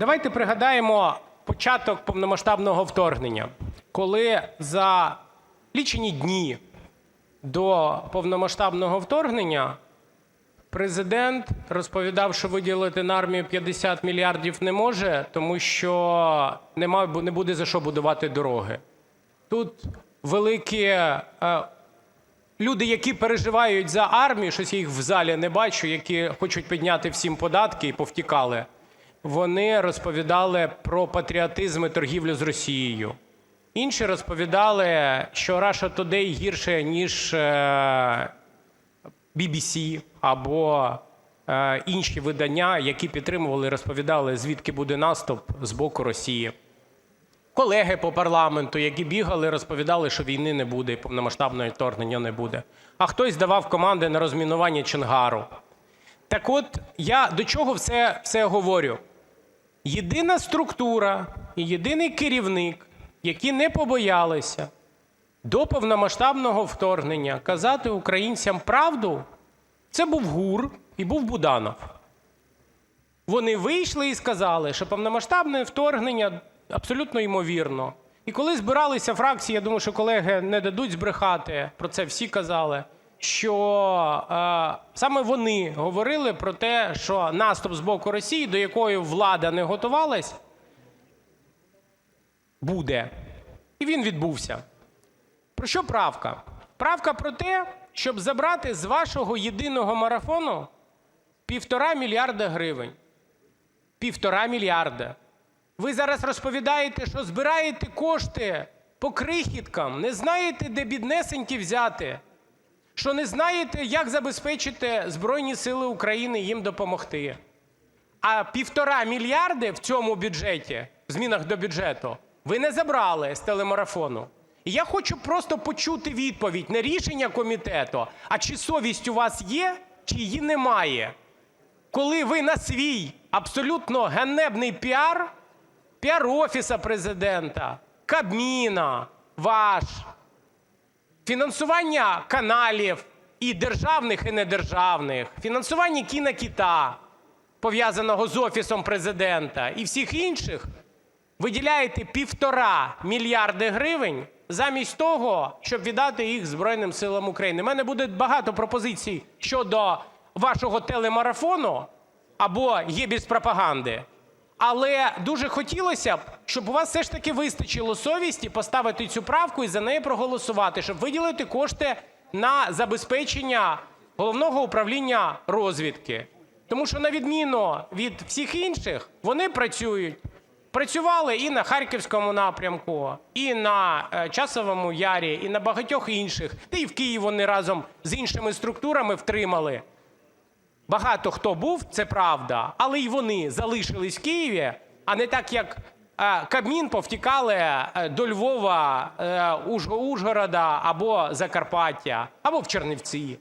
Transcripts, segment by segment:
Давайте пригадаємо початок повномасштабного вторгнення, коли за лічені дні до повномасштабного вторгнення президент розповідав, що виділити на армію 50 мільярдів не може, тому що не буде за що будувати дороги. Тут великі е, люди, які переживають за армію, щось їх в залі не бачу, які хочуть підняти всім податки і повтікали. Вони розповідали про патріотизм і торгівлю з Росією. Інші розповідали, що Russia Today гірше, ніж е, BBC або е, інші видання, які підтримували розповідали, звідки буде наступ з боку Росії. Колеги по парламенту, які бігали, розповідали, що війни не буде і повномасштабного вторгнення не буде. А хтось давав команди на розмінування Чонгару. Так от я до чого все, все говорю? Єдина структура і єдиний керівник, які не побоялися до повномасштабного вторгнення казати українцям правду, це був ГУР і був Буданов. Вони вийшли і сказали, що повномасштабне вторгнення абсолютно ймовірно. І коли збиралися фракції, я думаю, що колеги не дадуть збрехати, про це всі казали, що е, саме вони говорили про те, що наступ з боку Росії, до якої влада не готувалась, буде. І він відбувся. Про що правка? Правка про те, щоб забрати з вашого єдиного марафону півтора мільярда гривень. Півтора мільярда. Ви зараз розповідаєте, що збираєте кошти по крихіткам, не знаєте, де біднесенькі взяти, що не знаєте, як забезпечити Збройні Сили України їм допомогти. А півтора мільярди в цьому бюджеті, в змінах до бюджету, ви не забрали з телемарафону. І я хочу просто почути відповідь не рішення комітету, а чи совість у вас є, чи її немає. Коли ви на свій абсолютно ганебний піар, піар Офіса Президента, Кабміна, ваш, фінансування каналів і державних, і недержавних, фінансування кінокіта, пов'язаного з Офісом Президента, і всіх інших, виділяєте півтора мільярди гривень замість того, щоб віддати їх Збройним силам України. У мене буде багато пропозицій щодо вашого телемарафону або є без пропаганди. Але дуже хотілося б, щоб у вас все ж таки вистачило совісті поставити цю правку і за неї проголосувати, щоб виділити кошти на забезпечення головного управління розвідки. Тому що, на відміну від всіх інших, вони працюють. Працювали і на Харківському напрямку, і на е, Часовому Ярі, і на багатьох інших. Та і в Києві вони разом з іншими структурами втримали. Багато хто був, це правда, але й вони залишились в Києві, а не так, як е, Кабмін повтікали е, до Львова, е, Уж- Ужгорода або Закарпаття, або в Чернівці.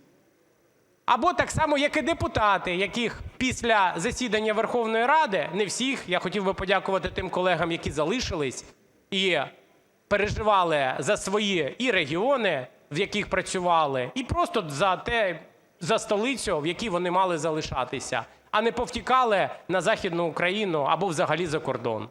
Або так само, як і депутати, яких після засідання Верховної Ради, не всіх, я хотів би подякувати тим колегам, які залишились і переживали за свої і регіони, в яких працювали, і просто за те, за столицю, в якій вони мали залишатися, а не повтікали на Західну Україну або взагалі за кордон.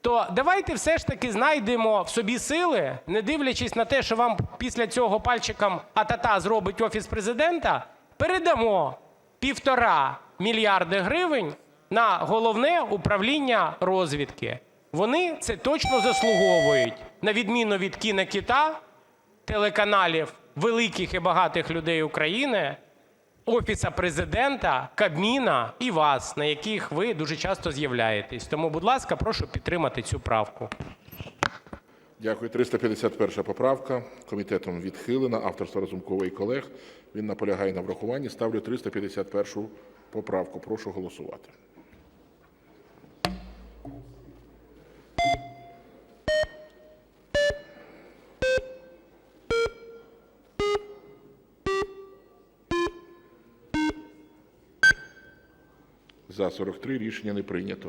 То давайте все ж таки знайдемо в собі сили, не дивлячись на те, що вам після цього пальчиком атата зробить Офіс Президента, передамо півтора мільярди гривень на головне управління розвідки. Вони це точно заслуговують, на відміну від кінокіта, телеканалів великих і багатих людей України, Офіса Президента, Кабміна і вас, на яких ви дуже часто з'являєтесь. Тому, будь ласка, прошу підтримати цю правку. Дякую. 351 поправка. Комітетом відхилена. Авторство Разумкова і колег. Він наполягає на врахуванні. Ставлю 351 поправку. Прошу голосувати. За 43 рішення не прийнято.